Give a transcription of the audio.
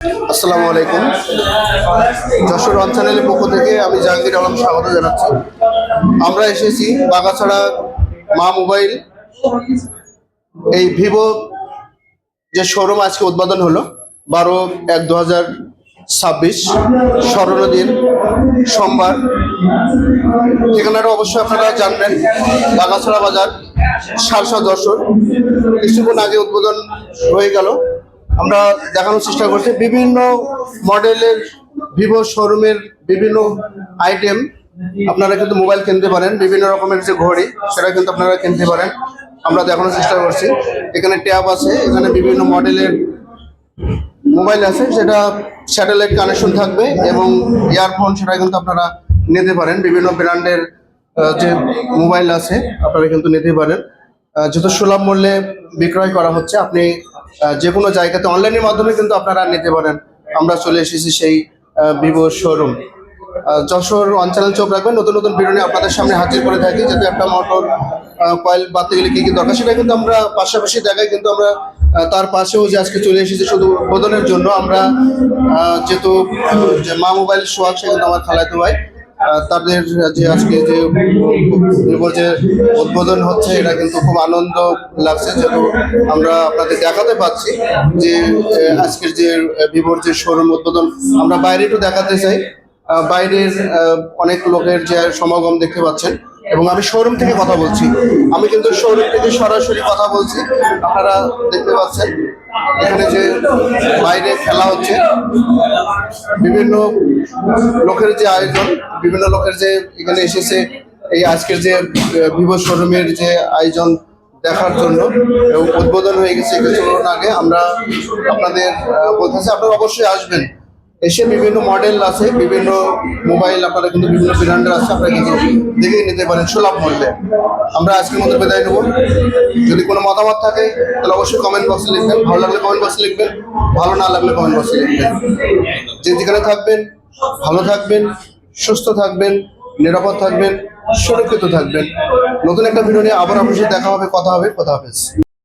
আসসালামু আলাইকুম। যশোর চ্যানেলের পক্ষ থেকে আমি জাহাঙ্গীর আলম স্বাগত জানাচ্ছি। আমরা এসেছি বাগাছড়া মা মোবাইল, এই ভিভো যে শোরুম আজকে উদ্বোধন হলো, বারো এক দু হাজার ছাব্বিশ স্মরণদিন সোমবার। ঠিকানাটা অবশ্যই আপনারা জানবেন, বাগাছড়া বাজার সারসা যশোর। কিছুক্ষণ আগে উদ্বোধন হয়ে গেল। আমরা দেখানোর চেষ্টা করছি। বিভিন্ন মডেলের ভিভো শোরুমের বিভিন্ন আইটেম আপনারা কিন্তু মোবাইল কিনতে পারেন। বিভিন্ন রকমের যে ঘড়ি, সেটা কিন্তু আপনারা কিনতে পারেন। আমরা দেখানোর চেষ্টা করছি। এখানে ট্যাব আছে, এখানে বিভিন্ন মডেলের মোবাইল আছে, সেটা স্যাটেলাইট কানেকশন থাকবে এবং ইয়ারফোন সেটা কিন্তু আপনারা নিতে পারেন। বিভিন্ন ব্র্যান্ডের যে মোবাইল আছে, আপনারা কিন্তু নিতে পারেন। যত সুলভ মূল্যে বিক্রয় করা হচ্ছে, আপনি যে কোনো জায়গাতে অনলাইনের মাধ্যমে কিন্তু আপনারা নিতে পারেন। আমরা চলে এসেছি সেই ভিভো শোরুম যশোর অঞ্চলে চোখ রাখবেন, নতুন নতুন বিরণী আপনাদের সামনে হাজির করে থাকি, যাতে একটা মোটর কয়েল বাড়তে গেলে কি কি দরকার সেটা কিন্তু আমরা পাশাপাশি দেখাই, কিন্তু আমরা তার পাশেও যে আজকে চলে এসেছি শুধু উদ্বোধনের জন্য, আমরা যেহেতু যে মা মোবাইল সোয়াগ সে কিন্তু আমার খালাইতে হয় তাদের যে আজকে যে যে উদ্বোধন হচ্ছে, এটা কিন্তু খুব আনন্দ লাগছে যেন আমরা আপনাদের দেখাতে পাচ্ছি যে আজকের যে ভিভোর যে শোরুম উদ্বোধন আমরা বাইরে একটু দেখাতে চাই। বাইরের অনেক লোকের যে সমাগম দেখতে পাচ্ছেন। এবং আমি শোরুম থেকে কথা বলছি। আমি কিন্তু শোরুম থেকে সরাসরি কথা বলছি। আপনারা দেখতে পাচ্ছেন, এখানে যে বাইরে খেলা হচ্ছে, বিভিন্ন লোকের যে আয়োজন, বিভিন্ন লোকের যে এখানে এসেছে, এই আজকের যে ভিভো শোরুমের যে আয়োজন দেখার জন্য এবং উদ্বোধন হয়ে গেছে কিছুক্ষণ আগে আমরা আপনাদের বলতেছি আপনারা অবশ্যই আসবেন। এসে বিভিন্ন মডেল আছে, বিভিন্ন মোবাইল আপনারা কিন্তু বিভিন্ন ব্র্যান্ডের আছে, আপনারা কিন্তু দেখে নিতে পারেন সুলভ মূল্যে। আমরা আজকের মধ্যে বিদায় নেব। যদি কোনো মতামত থাকে, তাহলে অবশ্যই কমেন্ট বক্সে লিখবেন। ভালো লাগলে কমেন্ট বক্সে লিখবেন, ভালো না লাগলে কমেন্ট বক্সে লিখবেন। যে যেখানে থাকবেন, ভালো থাকবেন, সুস্থ থাকবেন, নিরাপদ থাকবেন, সুরক্ষিত থাকবেন। নতুন একটা ভিডিও নিয়ে আবার আপনার দেখা হবে, কথা হবে কথা হবে।